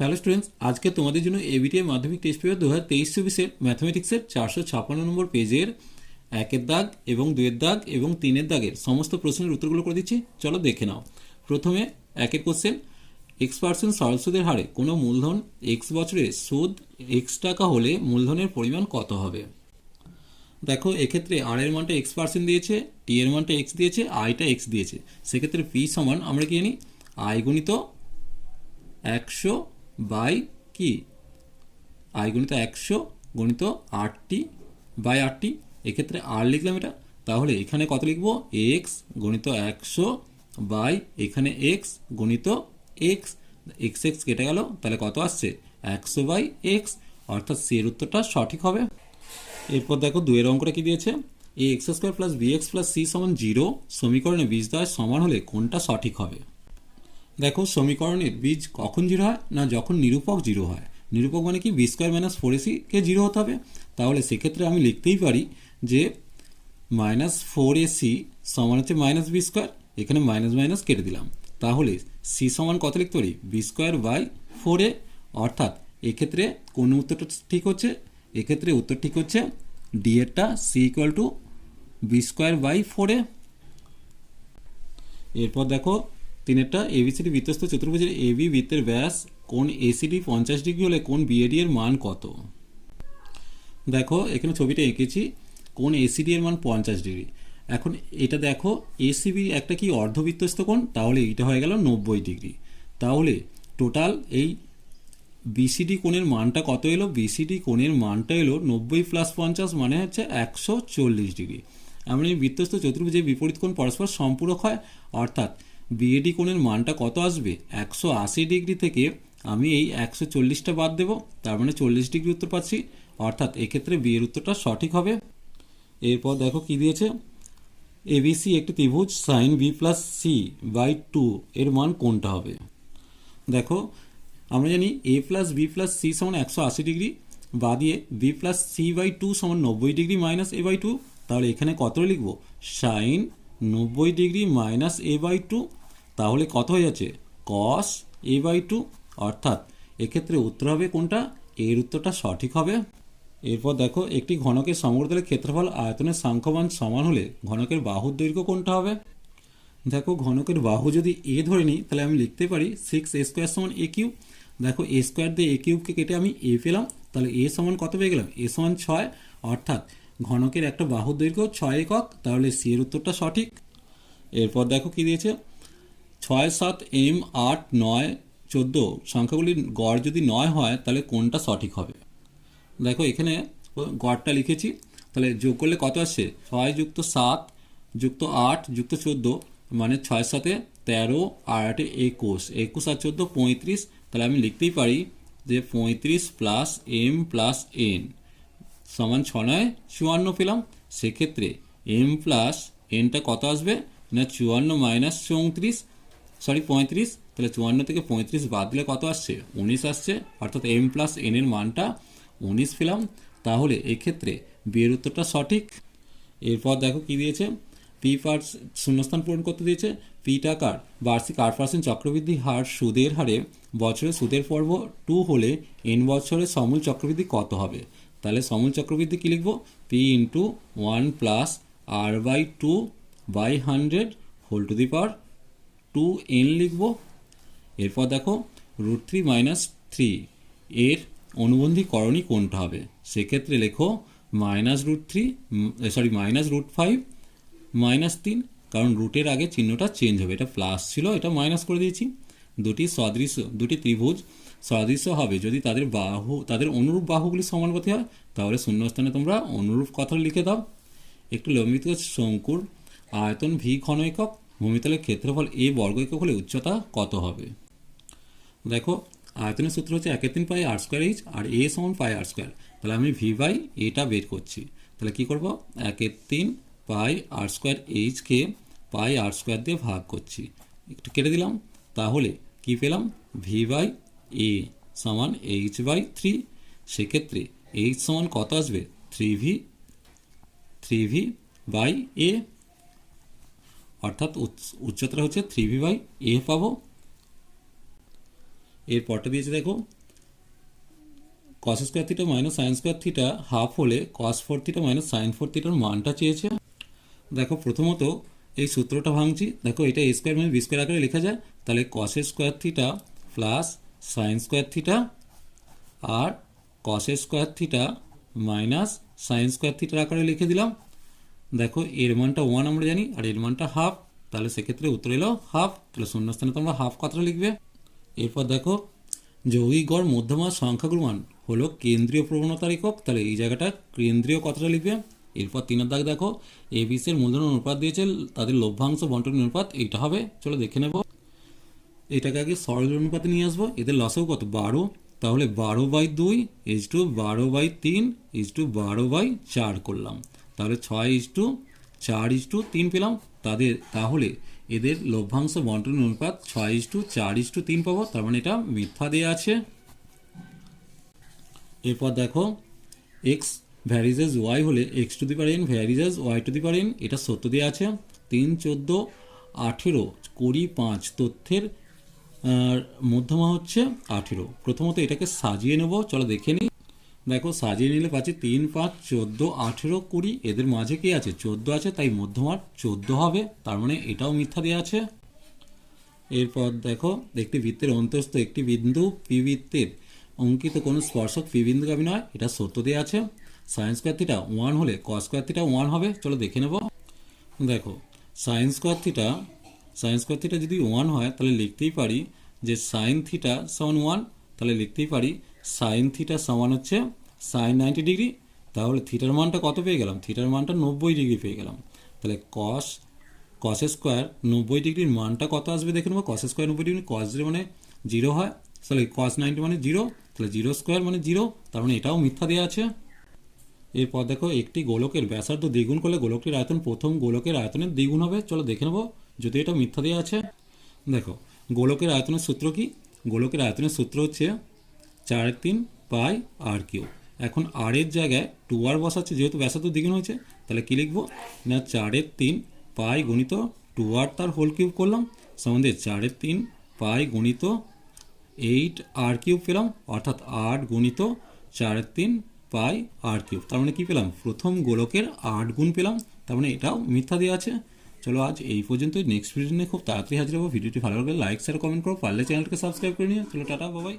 Hello students আজকে তোমাদের জন্য এবিটিএ মাধ্যমিক টেস্ট পেপার দু হাজার তেইশ চব্বিশের ম্যাথমেটিক্সের চারশো ছাপ্পান্ন নম্বর পেজের একের দাগ এবং দুয়ের দাগ এবং তিনের দাগের সমস্ত প্রশ্নের উত্তরগুলো করে দিচ্ছি। চলো দেখে নাও। প্রথমে একের কোশ্চেন এক্স পার্সেন্ট সরল সুদের হারে কোনো মূলধন এক্স বছরে সুদ এক্স টাকা হলে মূলধনের পরিমাণ কত হবে? দেখো, এক্ষেত্রে আর এর মানটা এক্স পার্সেন্ট দিয়েছে টি এর মানটা এক্স দিয়েছে আইটা এক্স দিয়েছে। সেক্ষেত্রে পি সমান আমরা কি জানি? আই গুণিত একশো বাই কি? আই গণিত একশো গণিত আটটি বাই আটটি, এক্ষেত্রে আর লিখলাম এটা। তাহলে এখানে কত লিখব? এক্স গণিত একশো বাই এখানে এক্স গণিত এক্স এক্স এক্স কেটে গেল, তাহলে কত আসছে? একশো বাই এক্স অর্থাৎ সি এর উত্তরটা সঠিক হবে। এরপর দেখো দুয়ের অঙ্কটা কি দিয়েছে? A X square plus B X plus C সমান জিরো সমীকরণে বীজ দেওয়ার সমান হলে কোনটা সঠিক হবে? দেখো সমীকরণের বীজ কখন জিরো হয় না যখন নিরূপক জিরো হয়? নিরূপক মানে কি? বি স্কোয়ার মাইনাস ফোর এসিকে জিরো হতে হবে। তাহলে সেক্ষেত্রে আমি লিখতেই পারি যে মাইনাস ফোর এসি সমান হচ্ছে মাইনাস বি স্কোয়ার এখানে মাইনাস মাইনাস কেটে দিলাম। তাহলে সি সমান কত লিখতে পারি? B square by four A অর্থাৎ এক্ষেত্রে কোন উত্তরটা ঠিক হচ্ছে? এক্ষেত্রে উত্তর ঠিক হচ্ছে D এরটা C equal to B square by four A এরপর দেখো তিনেরটা এবিসিডি বৃত্তস্থ চতুর্ভুজের এবি বৃত্তের ব্যাস, কোন এসিডি পঞ্চাশ ডিগ্রি হলে কোন বিএডি এর মান কত? দেখো, এখানে ছবিটা এঁকেছি, কোন এসিডি এর মান পঞ্চাশ ডিগ্রি। এখন এটা দেখো এসিবি একটা কি অর্ধবৃত্তস্থ কোণ? তাহলে এটা হয়ে গেল নব্বই ডিগ্রি। তাহলে টোটাল এই বিসিডি কোণের মানটা কত এলো? বিসিডি কোণের মানটা এলো নব্বই প্লাস পঞ্চাশ মানে হচ্ছে একশো চল্লিশ ডিগ্রি। এই বৃত্তস্থ চতুর্ভুজের বিপরীত কোণ পরস্পর সম্পূরক হয়, অর্থাৎ বিএডি কোণের মানটা কত আসবে? একশো আশি ডিগ্রি থেকে আমি এই একশো চল্লিশটা বাদ দেবো, তার মানে চল্লিশ ডিগ্রি উত্তর পাচ্ছি। অর্থাৎ এক্ষেত্রে বিয়ের উত্তরটা সঠিক হবে। এরপর দেখো কি দিয়েছে। এবিসি একটি ত্রিভুজ sine B plus C by two এর মান কোনটা হবে? দেখো, আমরা জানি A plus B plus C সমান একশো আশি ডিগ্রি বা দিয়ে B plus C by two সমান নব্বই degree minus A by two তাহলে এখানে কত লিখব? সাইন নব্বই degree minus A by two তাহলে কত হয়ে যাচ্ছে? কস এ বাই টু অর্থাৎ এক্ষেত্রে উত্তর হবে কোনটা? এর উত্তরটা সঠিক হবে। এরপর দেখো, একটি ঘনকের সমগ্রতলের ক্ষেত্রফল আয়তনের সাংখ্যমান সমান হলে ঘনকের বাহুর দৈর্ঘ্য কোনটা হবে? দেখো, ঘনকের বাহু যদি এ ধরে নিই, তাহলে আমি লিখতে পারি সিক্স এ স্কোয়ার সমান এ কিউব দেখো এ স্কোয়ার দিয়ে এ কিউবকে কেটে আমি এ পেলাম, তাহলে এ সমান কত পেয়ে গেলাম? এ সমান ছয়। অর্থাৎ ঘনকের একটা বাহুর দৈর্ঘ্য ছয় একক, তাহলে সি এর উত্তরটা সঠিক। এরপর দেখো কি দিয়েছে? ছয় সাত এম আট নয় চোদ্দ। সংখ্যাগুলির গড় যদি নয় হয়, তাহলে কোনটা সঠিক হবে? দেখো, এখানে গড়টা লিখেছি। তাহলে যোগ করলে কত আসছে? ছয় যুক্ত সাত যুক্ত আট যুক্ত চোদ্দ মানে ছয় সাথে তেরো, আর আটে একুশ। একুশ আর চোদ্দ, পঁয়ত্রিশ। তাহলে আমি লিখতেই পারি যে পঁয়ত্রিশ প্লাস এম প্লাস এন সমান ছ নয়, চুয়ান্ন পেলাম। সেক্ষেত্রে এম প্লাস এনটা কত আসবে? না, চুয়ান্ন মাইনাস চৌত্রিশ। সরি পঁয়ত্রিশ? তাহলে চুয়ান্ন থেকে পঁয়ত্রিশ বাদ দিলে কত আসছে? উনিশ আসছে। অর্থাৎ এম প্লাস এন এর মানটা উনিশ পেলাম। তাহলে এক্ষেত্রে বিয়ের উত্তরটা সঠিক। এরপর দেখো কি দিয়েছে? পি পার শূন্যস্থান পূরণ করতে দিয়েছে। পি টাকার বার্ষিক আট পার্সেন্ট চক্রবৃদ্ধি হার সুদের হারে বছরে সুদের পর্ব টু হলে এন বছরে সমূল চক্রবৃদ্ধি কত হবে? তাহলে সমূল চক্রবৃদ্ধি কী লিখব? P into one plus R by two by hundred whole to the power two N লিখব। এরপর দেখো রুট থ্রি মাইনাস থ্রি এর অনুবন্ধী করণী কোনটা হবে? সেক্ষেত্রে লেখো minus root three sorry minus root five minus তিন, কারণ রুটের আগে চিহ্নটা চেঞ্জ হবে। এটা প্লাস ছিল, এটা মাইনাস করে দিয়েছি। দুটি সদৃশ্য দুটি ত্রিভুজ সদৃশ্য হবে। যদি তাদের বাহু, তাদের অনুরূপ বাহুগুলি সমানুপাতি হয়, তাহলে শূন্যস্থানে তোমরা অনুরূপ কথা লিখে দাও। একটি লম্বিত, শঙ্কুর, আয়তন, ভি, ঘন একক ভূমিতলের ক্ষেত্রফল এ বর্গ একক হলে উচ্চতা কত হবে? দেখো, আয়তনের সূত্র হচ্ছে একের তিন পাই আর স্কোয়ার এইচ আর এ সমান পাই আর স্কোয়ার তাহলে আমি ভি বাই এটা বের করছি। তাহলে কি করব? একের তিন পাই আর স্কোয়ার এইচকে পাই আর স্কোয়ার দিয়ে ভাগ করছি। একটু কেটে দিলাম। তাহলে কি পেলাম? ভি বাই এ সমান এইচ বাই থ্রি সেক্ষেত্রে এইচ সমান কত আসবে? Three V three V by A অর্থাৎ উচ্চতা হচ্ছে থ্রি ভি বাই এ পাবো। এর পরটা দিয়েছে দেখো। Cos square theta minus sine square theta half হলে cos four theta minus sine four থিটার মানটা চেয়েছে। দেখো, প্রথমত এই সূত্রটা ভাঙছি। দেখো, এটা এ স্কোয়ার মানে বি স্কোয়ার আকারে লেখা যায়। তাহলে কসের square theta plus sine square theta আর কসের square theta minus sine square থিটার আকারে লিখে দিলাম। দেখো, এর মানটা ওয়ান আমরা জানি, আর এর মানটা হাফ তাহলে সেক্ষেত্রে উত্তর এলো হাফ তাহলে শূন্যস্থানে তোমরা হাফ কথাটা লিখবে। এরপর দেখো, যৌগিক মধ্যমা সংখ্যাগুলো মান হলো কেন্দ্রীয় প্রবণতার একক। তাহলে এই জায়গাটা কেন্দ্রীয় কথাটা লিখবে। এরপর তিনের দাগ দেখো এ এবিসির মূলধন অনুপাত দিয়েছে, তাদের লভ্যাংশ বন্টন অনুপাত এইটা হবে। চলো দেখে নেব। এটাকে আগে সরল অনুপাতে নিয়ে আসব। এদের লসও কত? বারো। তাহলে বারো বাই দুই ইজ টু বারো বাই তিন ইজ টু বারো বাই চার করলাম। তাহলে ছয় ইজ টু চার ইজ টু তিন পেলাম। তাদের, তাহলে এদের লভ্যাংশ বন্টন অনুপাত ছয় ইজ টু চার ইজ টু তিন পাবো। তার মানে এটা মিথ্যা দেওয়া আছে। এরপর দেখো এক্স ভ্যারিজেস ওয়াই হলে X to the power N varies Y to the power N এটা সত্য দেওয়া আছে। তিন, চোদ্দ, আঠেরো, কুড়ি, পাঁচ তথ্যের মধ্যমা হচ্ছে আঠেরো। প্রথমত এটাকে সাজিয়ে নেব, চলো দেখে নিই দেখো, সাজিয়ে নিলে পাচ্ছি তিন, পাঁচ, চোদ্দ, আঠেরো, কুড়ি। এদের মাঝে কি আছে? চোদ্দ আছে, তাই মধ্যমার চোদ্দ হবে। তার মানে এটাও মিথ্যা দেওয়া আছে। এরপর দেখো, একটি বৃত্তের অন্তস্থ একটি বিন্দু, পি বৃত্তের অঙ্কিত কোনো স্পর্শক পি বিন্দুগামী নয় এটা সত্য দেওয়া আছে। সাইন স্কোয়ার থিটা ওয়ান হলে কস স্কোয়ার থিটা ওয়ান হবে। চলো দেখে নেব। দেখো sine square theta sine square theta যদি ওয়ান হয়, তাহলে লিখতেই পারি যে সাইন থিটা সমান ওয়ান তাহলে লিখতেই পারি সাইন থিটা সমান হচ্ছে সাইন নাইনটি ডিগ্রি তাহলে থিটার মানটা কত পেয়ে গেলাম? থিটার মানটা নব্বই ডিগ্রি পেয়ে গেলাম। তাহলে কস কস স্কোয়ার নব্বই ডিগ্রির মানটা কত আসবে দেখে নেব? কস স্কোয়ার নব্বই ডিগ্রি কস মানে জিরো হয়। তাহলে কস নাইনটি মানে জিরো তাহলে জিরো স্কোয়ার মানে জিরো তার মানে এটাও মিথ্যা দেওয়া আছে। এরপর দেখো, একটি গোলকের ব্যাসার্ধ দ্বিগুণ করলে গোলকটির আয়তন প্রথম গোলকের আয়তনের দ্বিগুণ হবে। চলো দেখে নেব, যদি এটা মিথ্যা দেওয়া আছে। দেখো, গোলকের আয়তনের সূত্র কি? গোলকের আয়তনের সূত্র হচ্ছে চার তিন পাই আর কিউ। এখন আর এর জায়গায় টু আর বসাচ্ছে, যেহেতু ব্যাসার্ধ দ্বিগুণ হয়েছে, তাহলে কী লিখব? না চারের তিন পাই গণিত টু আর তার হোল কিউব করলাম, সম্বন্ধে চারের তিন পাই গণিত এইট আর কিউব পেলাম, অর্থাৎ আট গণিত চারের তিন পাই আর কিউব তার মানে কী পেলাম? প্রথম গোলকের আট গুণ পেলাম, তার মানে এটাও মিথ্যা দেওয়া আছে। চলো আজ এই পর্যন্তই নেক্সট ভিডিও নিয়ে খুব তাড়াতাড়ি হাজির হব। ভিডিওটি ভালো লাগলে লাইক শেয়ার কমেন্ট করো, পারলে চ্যানেলকে সাবস্ক্রাইব করে নিও। চলো, টাটা বাবাই